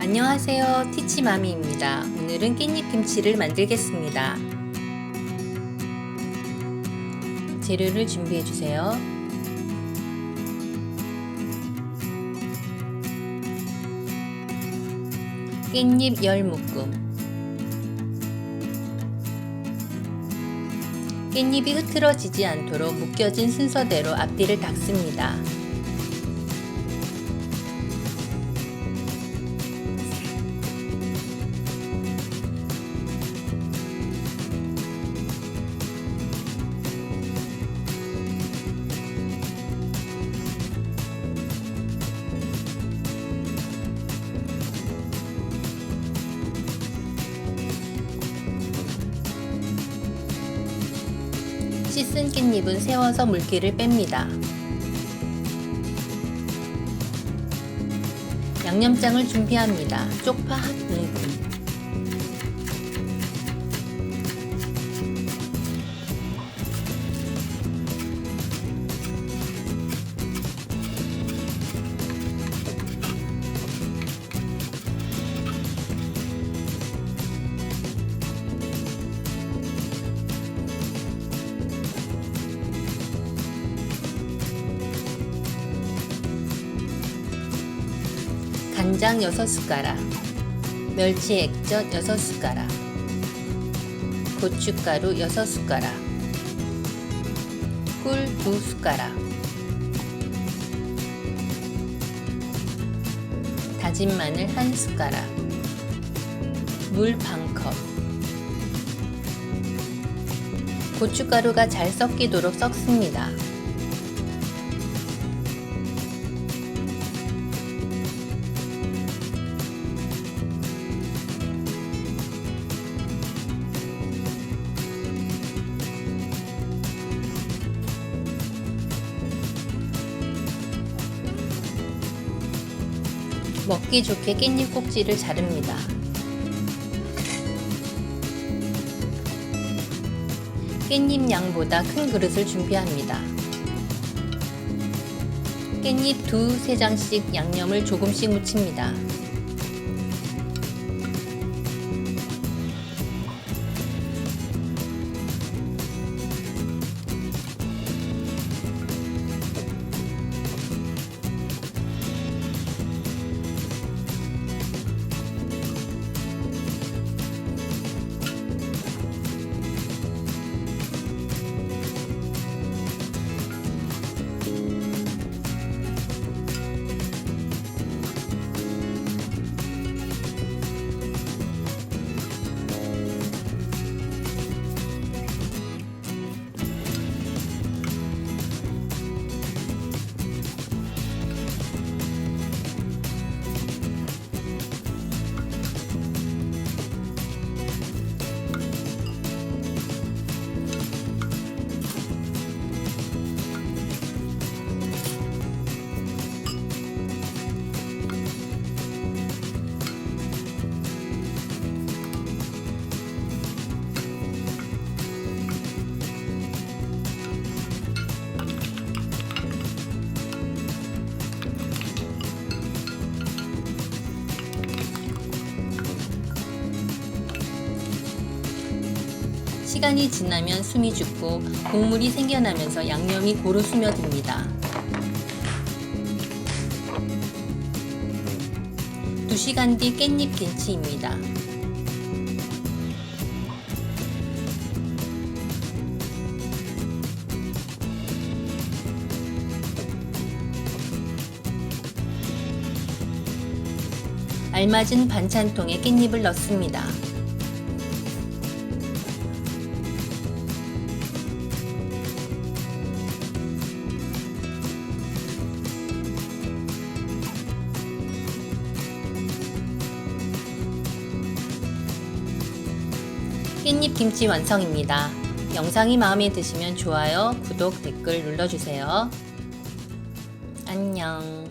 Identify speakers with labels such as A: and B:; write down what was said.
A: 안녕하세요. 티치마미입니다. 오늘은 깻잎 김치를 만들겠습니다. 재료를 준비해 주세요. 깻잎 10묶음 깻잎이 흐트러지지 않도록 묶여진 순서대로 앞뒤를 닦습니다. 씻은 깻잎은 세워서 물기를 뺍니다. 양념장을 준비합니다. 쪽파 한 움큼, 간장 6숟가락, 멸치 액젓 6숟가락, 고춧가루 6숟가락, 꿀 2숟가락, 다진 마늘 1숟가락, 물 반컵, 고춧가루가 잘 섞이도록 섞습니다. 먹기 좋게 깻잎 꼭지를 자릅니다. 깻잎 양보다 큰 그릇을 준비합니다. 깻잎 두 세 장씩 양념을 조금씩 묻힙니다. 시간이 지나면 숨이 죽고 국물이 생겨나면서 양념이 고루 스며듭니다. 2시간 뒤 깻잎 김치입니다. 알맞은 반찬통에 깻잎을 넣습니다. 깻잎 김치 완성입니다. 영상이 마음에 드시면 좋아요, 구독, 댓글 눌러주세요. 안녕.